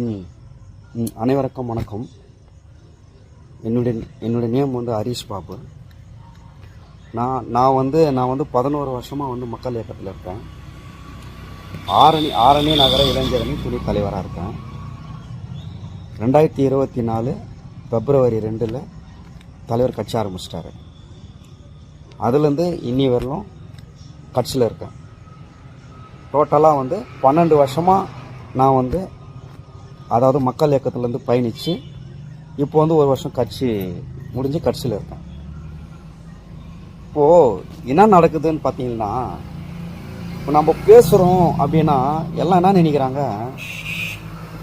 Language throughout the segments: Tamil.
ம் ம் அனைவருக்கும் வணக்கம். என்னுடைய என்னுடைய நேம் வந்து ஹரீஷ் பாபு. நான் நான் வந்து நான் வந்து பதினோரு வருஷமாக வந்து மக்கள் இயக்கத்தில் இருக்கேன். ஆரணி ஆரணி நகர இளைஞரணி துணை தலைவராக இருக்கேன். ரெண்டாயிரத்தி இருபத்தி நாலு பிப்ரவரி ரெண்டில் தலைவர் கட்சி ஆரம்பிச்சிட்டாரு. அதுலேருந்து இன்னி வரலும் கட்சியில் இருக்கேன். டோட்டலாக வந்து பன்னெண்டு வருஷமாக நான் வந்து அதாவது மக்கள் இயக்கத்துலேருந்து பயணித்து இப்போ வந்து ஒரு வருஷம் கட்சி முடிஞ்சு கட்சியில் இருக்கேன் இப்போது என்ன நடக்குதுன்னு பார்த்தீங்கன்னா இப்போ நம்ம பேசுகிறோம் அப்படின்னா எல்லாம் என்ன நினைக்கிறாங்க?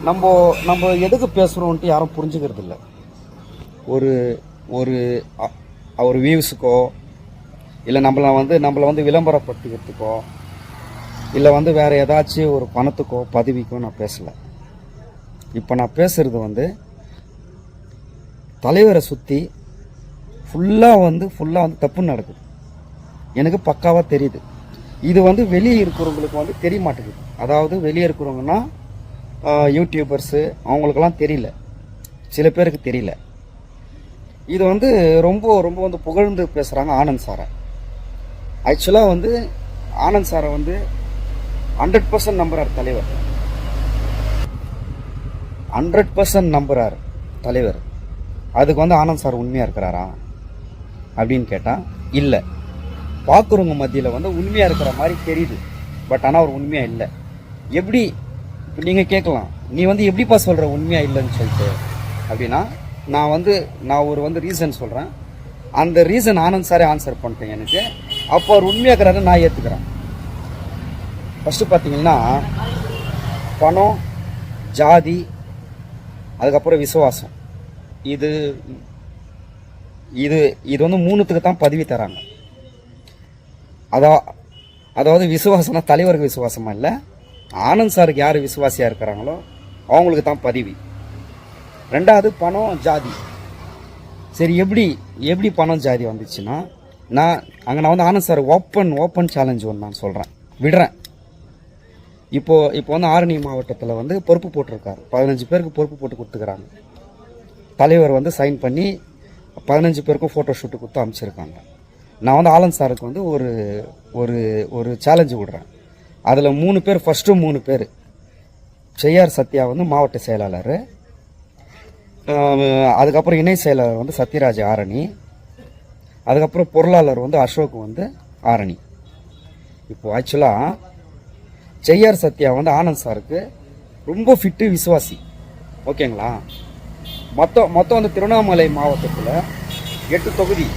நம்ம நம்ம எதுக்கு பேசுகிறோன்ட்டு யாரும் புரிஞ்சுக்கிறது இல்லை. ஒரு ஒரு ஒரு வியூஸுக்கோ இல்லை நம்மளை வந்து நம்மளை வந்து விளம்பரப்படுத்திக்கிறதுக்கோ இல்லை வந்து வேறு ஏதாச்சும் ஒரு பணத்துக்கோ பதவிக்கோ நான் பேசலை. இப்போ நான் பேசுகிறது வந்து தலைவரை சுற்றி ஃபுல்லாக வந்து ஃபுல்லாக வந்து தப்பு நடக்குது. எனக்கு பக்காவாக தெரியுது. இது வந்து வெளியே இருக்கிறவங்களுக்கு வந்து தெரிய மாட்டேங்குது. அதாவது வெளியே இருக்கிறவங்கன்னா யூடியூபர்ஸு அவங்களுக்கெல்லாம் தெரியல. சில பேருக்கு தெரியல. இது வந்து ரொம்ப ரொம்ப வந்து புகழ்ந்து பேசுகிறாங்க ஆனந்த் சாரை. ஆக்சுவலாக வந்து ஆனந்த் சாரை வந்து ஹண்ட்ரட் பர்சன்ட் நம்புறார் தலைவர். ஹண்ட்ரட் பர்சன்ட் நம்புகிறார் தலைவர். அதுக்கு வந்து ஆனந்த் சார் உண்மையாக இருக்கிறாரா? அப்படின்னு கேட்டால் இல்லை. பார்க்குறவங்க மத்தியில் வந்து உண்மையாக இருக்கிற மாதிரி தெரியுது. பட் ஆனால் அவர் உண்மையாக இல்லை. எப்படி இப்போ நீங்கள் கேட்கலாம். நீ வந்து எப்படிப்பா சொல்கிற உண்மையாக இல்லைன்னு சொல்லிட்டு? அப்படின்னா நான் வந்து நான் ஒரு வந்து ரீசன் சொல்கிறேன் அந்த ரீசன் ஆனந்த் சாரே ஆன்சர் பண்ணிட்டேன் எனக்கு. அப்போ அவர் உண்மையாக இருக்கிறாரு நான் ஏற்றுக்கிறேன் ஃபஸ்ட்டு பார்த்தீங்கன்னா பணம் ஜாதி அதுக்கப்புறம் விசுவாசம். இது இது இது வந்து மூணுத்துக்கு தான் பதவி தராங்க. அதா அதாவது விசுவாசம்னா தலைவருக்கு விசுவாசமாக இல்லை ஆனந்த் சாருக்கு யார் விசுவாசியாக இருக்கிறாங்களோ அவங்களுக்கு தான் பதவி. ரெண்டாவது பணம் ஜாதி. சரி எப்படி எப்படி பணம் ஜாதி வந்துச்சுன்னா நான் அங்கே நான் வந்து Anand sir open open challenge ஒன்று நான் சொல்கிறேன் விடுறேன். இப்போது இப்போ வந்து ஆரணி மாவட்டத்தில் வந்து பொறுப்பு போட்டிருக்காரு. பதினஞ்சு பேருக்கு பொறுப்பு போட்டு கொடுத்துக்கிறாங்க. தலைவர் வந்து சைன் பண்ணி பதினஞ்சு பேருக்கும் ஃபோட்டோ ஷூட்டு கொடுத்து அமைச்சிருக்காங்க நான் வந்து ஆலன் சாருக்கு வந்து ஒரு ஒரு ஒரு சேலஞ்சு விடுறேன். அதில் மூணு பேர் ஃபஸ்ட்டு மூணு பேர். செய்யார் சத்யா வந்து மாவட்ட செயலாளர். அதுக்கப்புறம் இணை செயலாளர் வந்து சத்யராஜ் ஆரணி. அதுக்கப்புறம் பொருளாளர் வந்து அசோக் வந்து ஆரணி. இப்போ ஆக்சுவலாக ஜெய்ஆர் சத்யா வந்து ஆனந்த் சாருக்கு ரொம்ப ஃபிட்டு விசுவாசி. ஓகேங்களா? மொத்தம் மொத்தம் வந்து திருவண்ணாமலை மாவட்டத்தில் எட்டு தொகுதி.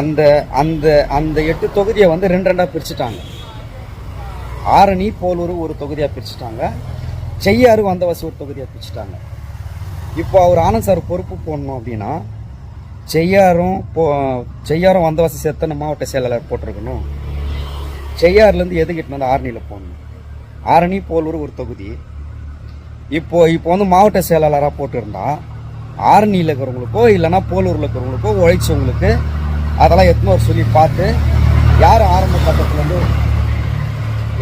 அந்த அந்த அந்த எட்டு தொகுதியை வந்து ரெண்டு ரெண்டாக பிரிச்சுட்டாங்க. ஆரணி போலூர் ஒரு தொகுதியாக பிரிச்சுட்டாங்க. செய்யாறு வந்தவாசி ஒரு தொகுதியாக பிரிச்சுட்டாங்க. இப்போ அவர் ஆனந்த் சார் பொறுப்பு போடணும் அப்படின்னா செய்யாரும் போ செய்யாரும் வந்தவாசி சேர்த்து மாவட்ட செயலாளர் போட்டிருக்கணும். செய்யாறுலேருந்து எதுக்கிட்டு வந்து ஆரணியில் போகணும். ஆரணி போலூர் ஒரு தொகுதி. இப்போ இப்போ வந்து மாவட்ட செயலாளராக போட்டிருந்தா ஆரணியில் இருக்கிறவங்களுக்கோ இல்லைனா போலூரில் இருக்கிறவங்களுக்கோ உழைச்சவங்களுக்கு அதெல்லாம் எத்தனை ஒரு சொல்லி பார்த்து யார் ஆரம்ப கட்டத்துலேருந்து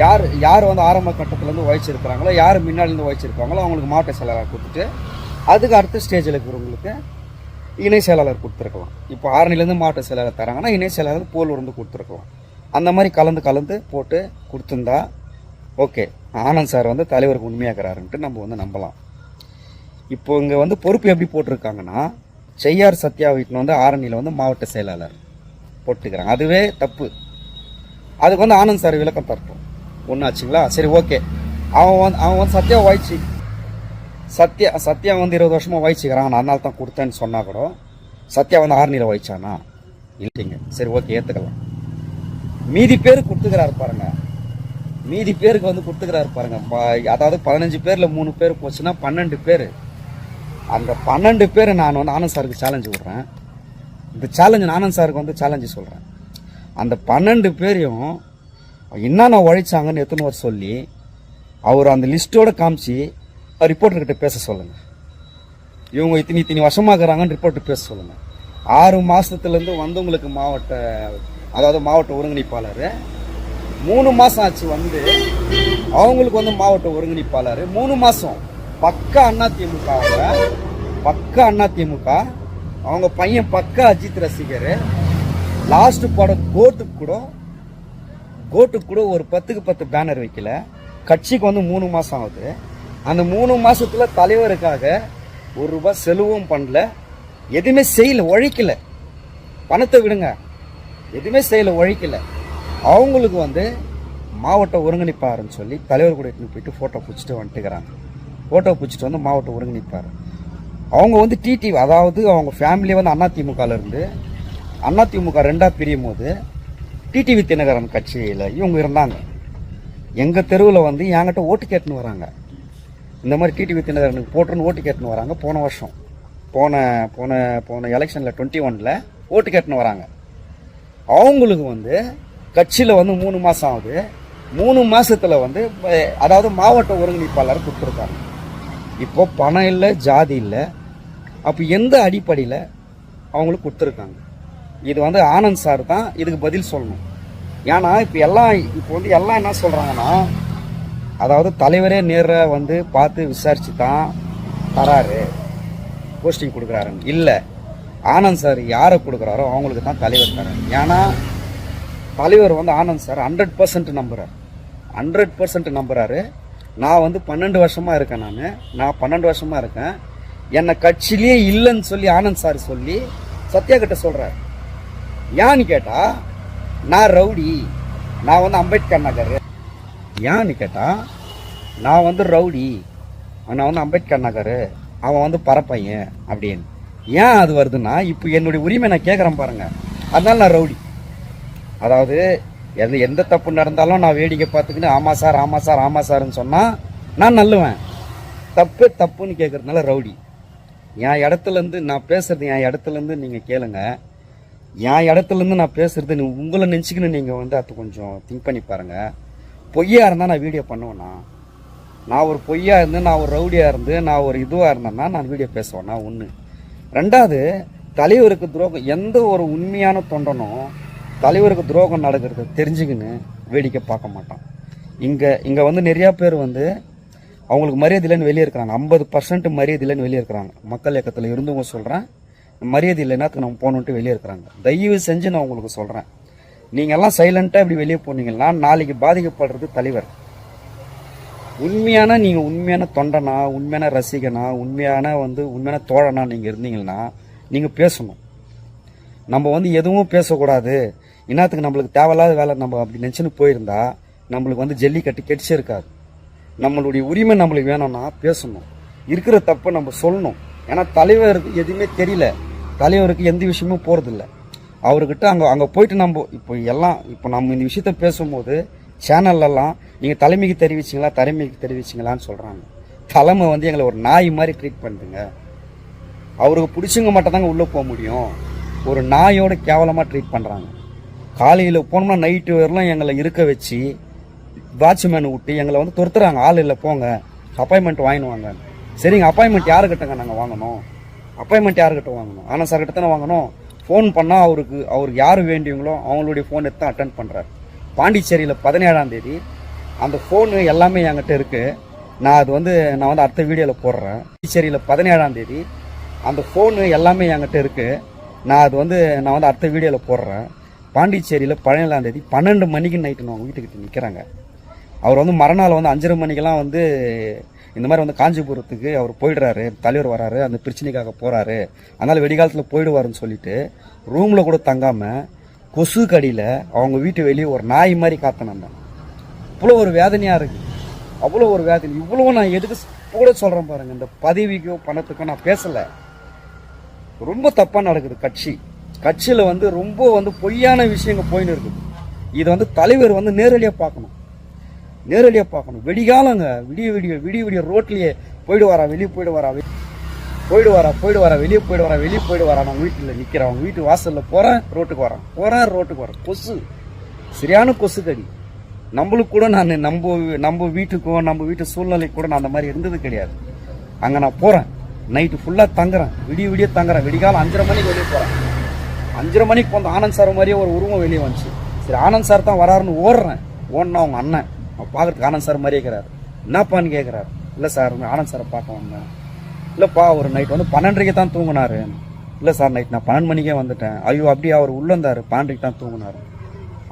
யார் யார் வந்து ஆரம்ப கட்டத்துலேருந்து உழைச்சிருக்கிறாங்களோ யார் முன்னாடிலேருந்து உழைச்சிருக்காங்களோ அவங்களுக்கு மாவட்ட செயலாளர் கொடுத்துட்டு அதுக்கு அடுத்த ஸ்டேஜில் இருக்கிறவங்களுக்கு இணை செயலாளர் கொடுத்துருக்கலாம். இப்போ ஆரணிலேருந்து மாவட்ட செயலாளர் தராங்கன்னா இணை செயலாளர் போலூர்ந்து கொடுத்துருக்கலாம். அந்த மாதிரி கலந்து கலந்து போட்டு கொடுத்துருந்தா ஓகே. ஆனந்த் சார் வந்து தலைவருக்கு உண்மையாகிறாருன்ட்டு நம்ம வந்து நம்பலாம். இப்போ இங்கே வந்து பொறுப்பு எப்படி போட்டிருக்காங்கன்னா செய்யார் சத்யா வீட்டில் வந்து ஆரணியில் வந்து மாவட்ட செயலாளர் போட்டுக்கிறாங்க. அதுவே தப்பு. அதுக்கு வந்து ஆனந்த் சார் விளக்கம் தரட்டும். ஒன்று ஆச்சுங்களா? சரி ஓகே. அவன் வந்து அவன் வந்து சத்யா வாய்ச்சி. சத்யா சத்யா வந்து இருபது வருஷமாக வாய்ச்சிக்கிறான். நான் அதனால தான் கொடுத்தேன்னு சொன்னால் கூட சத்யா வந்து ஆரணியில் வாய்ச்சானா? இல்லைங்க. சரி ஓகே ஏற்றுக்கலாம் மீதி பேர் கொடுத்துக்கிறாரு பாருங்க. மீதி பேருக்கு வந்து கொடுத்துக்கிறாரு பாருங்க. ப- அதாவது பதினஞ்சு பேர்ல மூணு பேர் போச்சுன்னா பன்னெண்டு பேர். அந்த பன்னெண்டு பேர் நான் வந்து ஆனந்த் சாருக்கு சேலஞ்சு விடுறேன். இந்த சேலஞ்சு ஆனந்த் சாருக்கு வந்து சேலஞ்சு சொல்கிறேன் அந்த பன்னெண்டு பேரையும் என்னென்ன உழைச்சாங்கன்னு எத்தனை வர சொல்லி அவர் அந்த லிஸ்ட்டோட காமிச்சு ரிப்போர்ட்டர்கிட்ட பேச சொல்லுங்கள் இவங்க இத்தனி இத்தனி வருஷமாக்குறாங்கன்னு ரிப்போர்ட்டு பேச சொல்லுங்கள் ஆறு மாதத்துலேருந்து வந்தவங்களுக்கு மாவட்ட அதாவது மாவட்ட ஒருங்கிணைப்பாளர். மூணு மாதம் ஆச்சு வந்து அவங்களுக்கு வந்து மாவட்ட ஒருங்கிணைப்பாளர். மூணு மாதம் பக்கா அண்ணா திமுக அவங்க. பக்கா அண்ணா திமுக. அவங்க பையன் பக்கா அஜித் ரசிகர். லாஸ்ட் படம் கோட்டுக்கு கூட கோட்டுக்கு கூட ஒரு பத்துக்கு பத்து பேனர் வைக்கல. கட்சிக்கு வந்து மூணு மாதம் ஆகுது. அந்த மூணு மாதத்தில் தலைவருக்காக ஒரு ரூபாய் செலவும் பண்ணல. எதுவுமே செய்யல உழைக்கல. பணத்தை விடுங்க. எதுவுமே செய்யல உழைக்கல அவங்களுக்கு வந்து மாவட்ட ஒருங்கிணைப்பாருன்னு சொல்லி தலைவர் கூட இட்டுன்னு போயிட்டு ஃபோட்டோ பிடிச்சிட்டு வந்துட்டுக்கிறாங்க. ஃபோட்டோ பிடிச்சிட்டு வந்து மாவட்ட ஒருங்கிணைப்பார். அவங்க வந்து டிடி அதாவது அவங்க ஃபேமிலி வந்து அதிமுகலேருந்து அதிமுக ரெண்டாக பிரியும் போது டிடிவி தினகரன் கட்சியில் இவங்க இருந்தாங்க. எங்கள் தெருவில் வந்து என்கிட்ட ஓட்டு கேட்டுன்னு வராங்க. இந்த மாதிரி டிடிவி தினகரனுக்கு போட்டுன்னு ஓட்டு கேட்டுன்னு வராங்க. போன வருஷம். போன போன போன எலெக்ஷனில் டுவெண்ட்டி ஒனில் ஓட்டு கேட்டுன்னு வராங்க. அவங்களுக்கு வந்து கட்சியில் வந்து மூணு மாதம் ஆகுது. மூணு மாதத்தில் வந்து அதாவது மாவட்ட ஒருங்கிணைப்பாளர் கொடுத்துருக்காங்க இப்போ பணம் இல்லை ஜாதி இல்லை. அப்போ எந்த அடிப்படையில் அவங்களுக்கு கொடுத்துருக்காங்க? இது வந்து ஆனந்த் சார் தான் இதுக்கு பதில் சொல்லணும். ஏன்னா இப்போ எல்லாம் இப்போ வந்து எல்லாம் என்ன சொல்கிறாங்கன்னா அதாவது தலைவரே நேராக வந்து பார்த்து விசாரித்து தான் தராரு போஸ்டிங் கொடுக்குறாருன்னு. இல்லை. ஆனந்த் சார் யாரை கொடுக்குறாரோ அவங்களுக்கு தான் தலைவர் தராரு ஏன்னா தலைவர் வந்து ஆனந்த் சார் ஹண்ட்ரட் பர்சன்ட் நம்புகிறார் ஹண்ட்ரட் பர்சன்ட் நம்புகிறாரு நான் வந்து பன்னெண்டு வருஷமாக இருக்கேன் நான். நான் பன்னெண்டு வருஷமாக இருக்கேன். என்னை கட்சியிலே இல்லைன்னு சொல்லி ஆனந்த் சார் சொல்லி சத்யா கிட்ட ஏன்னு கேட்டால் நான் ரவுடி. நான் வந்து அம்பேத்கர் நகர். ஏன்னு கேட்டால் நான் வந்து ரவுடி. நான் வந்து அம்பேத்கர் நகர். அவன் வந்து பரப்பையன் அப்படின்னு. ஏன் அது வருதுன்னா இப்போ என்னுடைய உரிமை நான் கேட்குறேன் பாருங்கள் அதனால நான் ரவுடி. அதாவது எந்த எந்த தப்பு நடந்தாலும் நான் வேடிக்கை பார்த்துக்கின்னு ஆமா சார் ஆமாம் சார் ஆமாம் சார்னு சொன்னால் நான் நல்லுவேன். தப்பு தப்புன்னு கேட்கறதுனால ரவுடி. என் இடத்துலேருந்து நான் பேசுகிறது என் இடத்துலேருந்து நீங்கள் கேளுங்க. என் இடத்துலேருந்து நான் பேசுகிறது நீ- உங்களை நினச்சிக்கின்னு நீங்கள் வந்து அது கொஞ்சம் திங்க் பண்ணி பாருங்கள் பொய்யாக இருந்தால் நான் வீடியோ பண்ணுவேண்ணா. நான் ஒரு பொய்யாக இருந்து நான் ஒரு ரவுடியாக இருந்து நான் ஒரு இதுவாக இருந்தேன்னா நான் வீடியோ பேசுவேண்ணா ஒன்று ரெண்டாவது தலைவருக்கு துரோகம் எந்த ஒரு உண்மையான தொண்டனும் தலைவருக்கு துரோகம் நடக்கிறது தெரிஞ்சுக்கின்னு வேடிக்கை பார்க்க மாட்டான். இங்கே இங்கே வந்து நிறையா பேர் வந்து அவங்களுக்கு மரியாதை இல்லைன்னு வெளியே இருக்கிறாங்க. ஐம்பது பர்சன்ட் மரியாதை இல்லைன்னு வெளியே இருக்கிறாங்க. மக்கள் இயக்கத்தில் இருந்தவங்க சொல்கிறேன் மரியாதை இல்லைன்னா நம்ம போகணுன்ட்டு வெளியே இருக்கிறாங்க. தயவு செஞ்சு நான் உங்களுக்கு சொல்கிறேன் நீங்கள் எல்லாம் சைலண்ட்டாக இப்படி வெளியே போனீங்கன்னா நாளைக்கு பாதிக்கப்படுறது தலைவர். உண்மையான நீங்கள் உண்மையான தொண்டனா உண்மையான ரசிகனா உண்மையான வந்து உண்மையான தோழனா நீங்கள் இருந்தீங்கன்னா நீங்கள் பேசணும். நம்ம வந்து எதுவும் பேசக்கூடாது. இன்னத்துக்கு நம்மளுக்கு தேவையில்லாத வேலை நம்ம அப்படி நினச்சின்னு போயிருந்தா நம்மளுக்கு வந்து ஜல்லிக்கட்டு கெடிச்சிருக்காது நம்மளுடைய உரிமை நம்மளுக்கு வேணும்னா பேசணும். இருக்கிற தப்பை நம்ம சொல்லணும். ஏன்னா தலைவருக்கு எதுவுமே தெரியல. தலைவருக்கு எந்த விஷயமும் போகிறதில்ல அவர்கிட்ட அங்கே அங்கே போயிட்டு நம்ம இப்போ எல்லாம் இப்போ நம்ம இந்த விஷயத்த பேசும்போது சேனல்லலாம் நீங்கள் தலைமைக்கு தெரிவிச்சிங்களா தலைமைக்கு தெரிவிச்சிங்களான்னு சொல்கிறாங்க தலைமை வந்து எங்களை ஒரு நாய் மாதிரி ட்ரீட் பண்ணுதுங்க. அவருக்கு பிடிச்சவங்க மட்டும் தாங்க உள்ளே போக முடியும். ஒரு நாயோட கேவலமாக ட்ரீட் பண்ணுறாங்க காலையில் போனோம்னா நைட்டு வரலாம் எங்களை இருக்க வச்சு வாட்ச்மேன் விட்டு எங்களை வந்து துரத்துறாங்க. ஆள் இல்லை போங்க. அப்பாயின்மெண்ட் வாங்கினுவாங்க சரிங்க அப்பாயின்மெண்ட் யாருக்கிட்டங்க நாங்கள் வாங்கணும்? அப்பாயின்மெண்ட் யாருக்கிட்ட வாங்கணும்? ஆனால் சார் கிட்ட தானே வாங்கணும்? ஃபோன் பண்ணால் அவருக்கு அவருக்கு யார் வேண்டியவங்களோ அவங்களுடைய ஃபோன் எடுத்து அட்டன் பண்ணுறாரு பாண்டிச்சேரியில் பதினேழாம் தேதி அந்த ஃபோனு எல்லாமே என்கிட்ட இருக்குது நான் அது வந்து நான் வந்து அடுத்த வீடியோவில் போடுறேன். பாண்டிச்சேரியில் பதினேழாம் தேதி அந்த ஃபோனு எல்லாமே என்கிட்ட இருக்குது நான் அது வந்து நான் வந்து அடுத்த வீடியோவில் போடுறேன். பாண்டிச்சேரியில் பதினேழாம் தேதி பன்னெண்டு மணிக்கு நைட்டு நான் வீட்டுக்கிட்ட நிற்கிறாங்க அவர் வந்து மறுநாள் வந்து அஞ்சரை மணிக்கெல்லாம் வந்து இந்த மாதிரி வந்து காஞ்சிபுரத்துக்கு அவர் போயிடுறாரு. தலைவர் வராரு. அந்த பிரச்சனைக்காக போகிறாரு அதனால் வெடிகாலத்தில் போயிடுவாருன்னு சொல்லிட்டு ரூமில் கூட தங்காமல் கொசு கடியில் அவங்க வீட்டு வெளியே ஒரு நாய் மாதிரி காத்தினேன் இவ்வளோ ஒரு வேதனையாக இருக்கு. அவ்வளோ ஒரு வேதனை. இவ்வளோ நான் எதுக்கு கூட சொல்கிறேன் பாருங்க. இந்த பதவிக்கோ பணத்துக்கோ நான் பேசலை. ரொம்ப தப்பாக நடக்குது கட்சி. கட்சியில் வந்து ரொம்ப வந்து பொய்யான விஷயங்கள் போயின்னு இருக்குது. இது வந்து தலைவர் வந்து நேரடியாக பார்க்கணும். நேரடியாக பார்க்கணும். வெடிகாலங்க. விடிய விடிய விடிய விடிய ரோட்லேயே போயிடுவாரா வெளியே போயிடுவாரா? போயிடு வரா போயிடு வரா வெளியே போயிடு வரா வெளியே போயிடு வரா நான் வீட்டில் நிற்கிறேன் அவங்க வீட்டு வாசல்ல போகிறேன் ரோட்டுக்கு வரேன் போகிறேன் ரோட்டுக்கு வரேன் கொசு. சரியான கொசு கடி. நம்மளுக்கு கூட நான் நம்ம நம்ம வீட்டுக்கோ நம்ம வீட்டு சூழ்நிலைக்கு கூட நான் அந்த மாதிரி இருந்தது கிடையாது. அங்கே நான் போகிறேன் நைட்டு ஃபுல்லாக தங்குறேன். விடிய விடிய தங்குறேன். விடிகாலம் அஞ்சரை மணிக்கு வெளியே போகிறேன் அஞ்சரை மணிக்கு போந்த ஆனந்த் சார் மாதிரியே ஒரு உருவம் வெளியே வந்துச்சு. சரி ஆனந்த் சார் தான் வராருன்னு ஓடுறேன். ஓடனா அவங்க அண்ணன். அவன் பார்க்கறதுக்கு ஆனந்த் சார் மாதிரியே இருக்கிறார். என்னப்பான்னு கேட்குறாரு இல்லை சார் ஆனந்த் சாரை பார்க்க வந்தேன். இல்லைப்பா ஒரு நைட் வந்து பன்னெண்டரைக்கு தான் தூங்கினாரு. இல்லை சார் நைட் நான் பன்னெண்டு மணிக்கே வந்துட்டேன். ஐயோ அப்படியே அவர் உள்ளே இருந்தார். பன்னெண்டுக்கு தான் தூங்கினார்.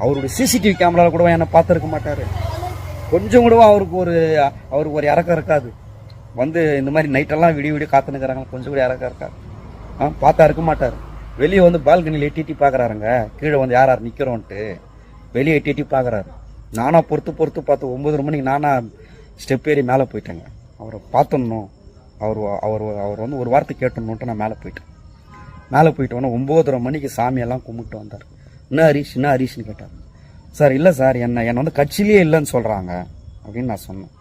அவருடைய சிசிடிவி கேமராவில் கூட என்னை பார்த்துருக்க மாட்டார். கொஞ்சம் கூட அவருக்கு ஒரு அவருக்கு ஒரு இறக்கம் இருக்காது. வந்து இந்த மாதிரி நைட்டெல்லாம் விடிய விடிய காத்துனுக்குறாங்க கொஞ்சம் கூட இறக்கம் இருக்காது. ஆ பார்த்தா இருக்க மாட்டார். வெளியே வந்து பால்கனியில் எட்டி எட்டி பார்க்குறாருங்க கீழே வந்து யார் யார் நிற்கிறோன்ட்டு வெளியே எட்டி எட்டி பார்க்குறாரு நானாக பொறுத்து பொறுத்து பார்த்து ஒம்பது மணிக்கு நானாக ஸ்டெப் ஏறி மேலே போயிட்டேங்க. அவரை பார்த்துடணும். அவர் அவர் அவர் வந்து ஒரு வார்த்தை கேட்டணுன்ட்டு நான் மேலே போயிட்டேன். மேலே போயிட்டோன்னே ஒம்போதரை மணிக்கு சாமியெல்லாம் கும்பிட்டு வந்தார். என்ன ஹரீஷ் என்ன ஹரிஷ்னு கேட்டார். சார் இல்லை சார் என்ன என்னை வந்து கட்சியிலே இல்லைன்னு சொல்கிறாங்க அப்படின்னு நான் சொன்னேன்.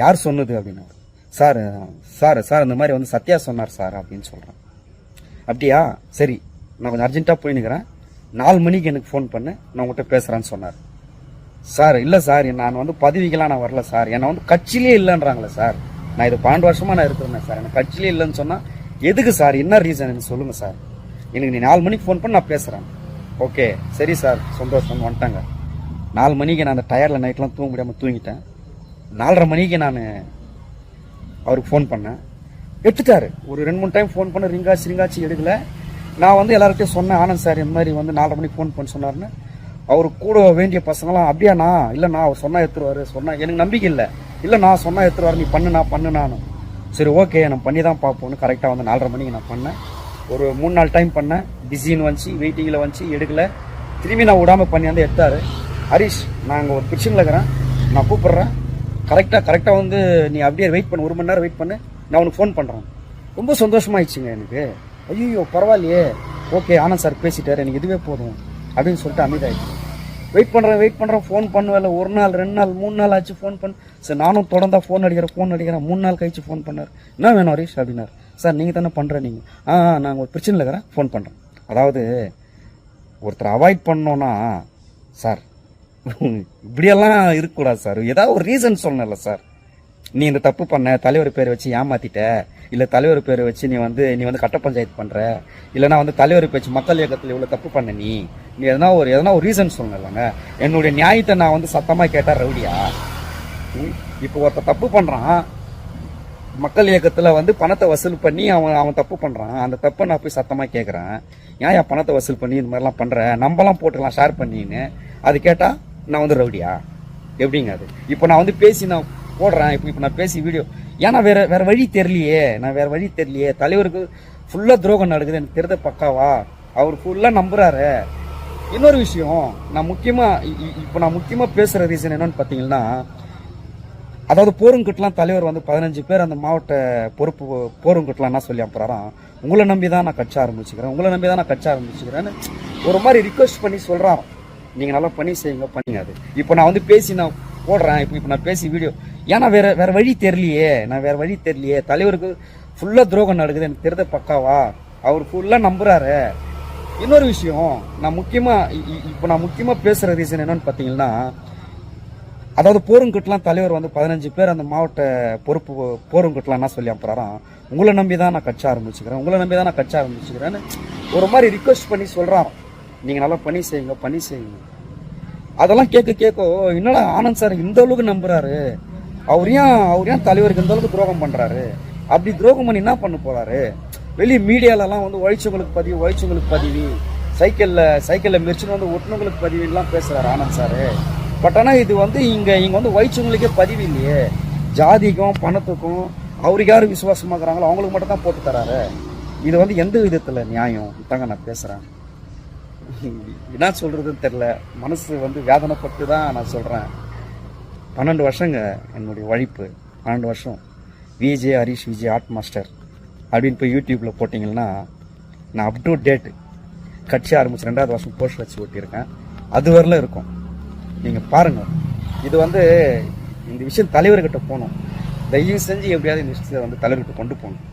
யார் சொன்னது அப்படின்னு சார் சார் சார் இந்த மாதிரி வந்து சத்யா சொன்னார் சார் அப்படின்னு சொல்கிறேன் அப்படியா? சரி நான் கொஞ்சம் அர்ஜென்ட்டாக போய் நிற்கிறேன் நாலு மணிக்கு எனக்கு ஃபோன் பண்ணு நான் உங்கள்கிட்ட பேசுகிறேன்னு சொன்னார். சார் இல்லை சார் நான் வந்து பதவிக்கெலாம் நான் வரல சார். என்னை வந்து கட்சியிலே இல்லைன்றாங்களே சார். நான் இது பன்னெண்டு வருஷமாக நான் இருக்கிறேன் சார். எனக்கு கட்சியிலே இல்லைன்னு சொன்னால் எதுக்கு சார்? என்ன ரீசன் எனக்கு சொல்லுங்கள் சார். எனக்கு நீ நாலு மணிக்கு ஃபோன் பண்ணி நான் பேசுகிறேன் ஓகே சரி சார். சந்தோஷம் வந்துட்டாங்க. நாலு மணிக்கு நான் அந்த டயரில் நைட்லாம் தூங்க முடியாமல் தூங்கிட்டேன். நாலரை மணிக்கு நான் அவருக்கு ஃபோன் பண்ணேன். எடுத்துட்டாரு. ஒரு ரெண்டு மூணு டைம் ஃபோன் பண்ண ரிங்காச்சு ரிங்காச்சு எடுக்கல. நான் வந்து எல்லார்கிட்டையும் சொன்னேன் ஆனந்த் சார் இந்த மாதிரி வந்து நாலரை மணிக்கு ஃபோன் பண்ண சொன்னார்னு அவர் கூட வேண்டிய பசங்களாம் அப்படியாண்ணா இல்லைண்ணா. அவர் சொன்னால் எடுத்துருவாரு. சொன்னால் எனக்கு நம்பிக்கை இல்லை. இல்லை நான் சொன்னால் எடுத்துகிட்டு வர நீ பண்ணுண்ணா பண்ணுனான்னு. சரி ஓகே நான் பண்ணி தான் பார்ப்போம்னு கரெக்டாக வந்து நாலரை மணிக்கு நான் பண்ணேன். ஒரு மூணு நாலு டைம் பண்ணேன். பிஸின்னு வந்துச்சு வெயிட்டிங்கில் வந்துச்சு எடுக்கலை. திரும்பி நான் விடாமல் பண்ணி வந்து எடுத்தாரு. ஹரிஷ் நான் அங்கே ஒரு பிரச்சனையில் இருக்கிறேன். நான் கூப்பிட்றேன். கரெக்டாக கரெக்டாக வந்து நீ அப்படியே வெயிட் பண்ணு ஒரு மணி நேரம் வெயிட் பண்ணு. நான் உனக்கு ஃபோன் பண்ணுறேன் ரொம்ப சந்தோஷமாயிடுச்சுங்க எனக்கு. ஐயோ பரவாயில்லையே. ஓகே ஆனந்த் சார் பேசிட்டார். எனக்கு இதுவே போதும் அப்படின்னு சொல்லிட்டு அமைதாயிடுச்சு வெயிட் பண்ணுறேன் வெயிட் பண்ணுறேன் ஃபோன் பண்ணுவேல. ஒரு நாள் ரெண்டு நாள் மூணு நாள் ஆச்சு ஃபோன் பண்ண சார் நானும் தொடர்ந்தா ஃபோன் அடிக்கிறேன் ஃபோன் அடிக்கிறேன். மூணு நாள் கழிச்சு ஃபோன் பண்ணார். என்ன வேணும் ஹரீஷ்? அப்படின்னார். சார் நீங்கள் தானே பண்ணுறேன் நீங்கள் ஆ நாங்கள் நான் ஒரு பிரச்சனையில் இருக்கிறேன் ஃபோன் பண்ணுறேன் அதாவது ஒருத்தர் அவாய்ட் பண்ணோன்னா சார் இப்படியெல்லாம் இருக்கக்கூடாது சார். ஏதாவது ஒரு ரீசன் சொல்லணும்ல சார். நீ இந்த தப்பு பண்ண தலைவர் பேரை வச்சு ஏமாத்திட்ட. இல்லை தலைவர் பேரை வச்சு நீ வந்து நீ வந்து கட்ட பஞ்சாயத்து பண்ணுற இல்லைனா வந்து தலைவர் பேச்சு மக்கள் இயக்கத்தில் இவ்வளோ தப்பு பண்ண நீ. நீ எதனா ஒரு எதனா ஒரு ரீசன் சொல்லணும்லங்க என்னுடைய நியாயத்தை நான் வந்து சத்தமாக கேட்டால் ரவுடியா? ம்? இப்போ ஒருத்தன் தப்பு பண்ணுறான் மக்கள் இயக்கத்தில் வந்து பணத்தை வசூல் பண்ணி அவன் அவன் தப்பு பண்ணுறான் அந்த தப்பை நான் போய் சத்தமாக கேட்குறேன் ஏன் என் பணத்தை வசூல் பண்ணி இந்த மாதிரிலாம் பண்ணுறேன் நம்பலாம் போட்டுக்கலாம் ஷேர் பண்ணின்னு. அது கேட்டால் நான் வந்து ரவுடியா? எப்படிங்க அது? இப்போ நான் வந்து பேசி நான் போடுறேன். இப்போ இப்போ நான் பேசி வீடியோ ஏன்னா வேற வேற வழி தெரியலையே. நான் வேற வழி தெரியலையே. தலைவருக்கு ஃபுல்லாக துரோகம் நடக்குது. எனக்கு தெரிந்த பக்காவா? அவர் ஃபுல்லாக நம்புறாரு. இன்னொரு விஷயம் நான் முக்கியமாக இப்போ நான் முக்கியமாக பேசுகிற ரீசன் என்னன்னு பார்த்தீங்கன்னா அதாவது போருங்கட்டுலாம் தலைவர் வந்து பதினஞ்சு பேர் அந்த மாவட்ட பொறுப்பு போருங்கட்டுலாம் என்ன சொல்லி அப்புறாராம் உங்களை நம்பி தான் நான் கட்ச ஆரம்பிச்சுக்கிறேன். உங்களை நம்பி தான் நான் கட்ச ஆரம்பிச்சுக்கிறேன்னு ஒரு மாதிரி ரிக்வெஸ்ட் பண்ணி சொல்கிறான் நீங்கள் நல்லா பண்ணி செய்யுங்க பண்ணுங்க அது. இப்போ நான் வந்து பேசி நான் போடுறேன். இப்போ இப்போ நான் பேசி வீடியோ ஏன்னா வேற வேற வழி தெரியலையே. நான் வேற வழி தெரியலையே. தலைவருக்கு ஃபுல்லாக துரோகம் நடக்குது. எனக்கு தெரிந்த பக்காவா? அவர் ஃபுல்லாக நம்புறாரு. இன்னொரு விஷயம் நான் முக்கியமாக இப்போ நான் முக்கியமாக பேசுகிற ரீசன் என்னன்னு பார்த்தீங்கன்னா அதாவது போருங்கட்லாம் தலைவர் வந்து பதினஞ்சு பேர் அந்த மாவட்ட பொறுப்பு போருங்கட்டுலாம் என்ன சொல்லி அனுப்புறாராம்? உங்களை நம்பி தான் நான் கட்சி ஆரம்பிச்சுக்கிறேன். உங்களை நம்பி தான் நான் கட்சி ஆரம்பிச்சுக்கிறேன்னு ஒரு மாதிரி ரிக்வஸ்ட் பண்ணி சொல்கிறான் நீங்கள் நல்லா பண்ணி செய்யுங்க பண்ணி செய்யுங்க. அதெல்லாம் கேட்க கேட்க என்னடா ஆனந்த் சார் இந்த அளவுக்கு நம்புறாரு? அவர் ஏன் அவர் ஏன் தலைவருக்கு இந்த அளவுக்கு துரோகம் பண்ணுறாரு அப்படி துரோகம் பண்ணி என்ன பண்ண போகிறாரு வெளியே மீடியாலலாம் வந்து உழைச்சவங்களுக்கு பதிவு உழைச்சவங்களுக்கு பதிவு. சைக்கிளில் சைக்கிளில் மிரிச்சுன்னு வந்து ஒட்டுனவங்களுக்கு பதிவுலாம் பேசுகிறார் ஆனந்த் சார். பட் ஆனால் இது வந்து இங்கே இங்கே வந்து உழைச்சவங்களுக்கே பதிவு இல்லையே. ஜாதிக்கும் பணத்துக்கும் அவருக்கு யார் விசுவாசமாக்குறாங்களோ அவங்களுக்கு மட்டும் தான் போட்டு தராரு. இது வந்து எந்த விதத்தில் நியாயம்? தாங்க நான் பேசுகிறேன் என்ன சொல்கிறதுன்னு தெரில மனசு வந்து வேதனைப்பட்டு தான் நான் சொல்கிறேன் பன்னெண்டு வருஷங்க என்னுடைய உழைப்பு. பன்னெண்டு வருஷம். VJ Harish Vijay art master. அப்படின்னு போய் யூடியூப்பில் போட்டிங்கன்னா நான் அப் டு டேட்டு கட்சி ஆரம்பிச்சு ரெண்டாவது வருஷம் போஸ்ட் வச்சு ஓட்டியிருக்கேன். அது வரல இருக்கும். நீங்கள் பாருங்கள் இது வந்து இந்த விஷயம் தலைவர்கிட்ட போகணும். தயவு செஞ்சு எப்படியாவது இந்த விஷயத்தை வந்து தலைவர்கிட்ட கொண்டு போகணும்.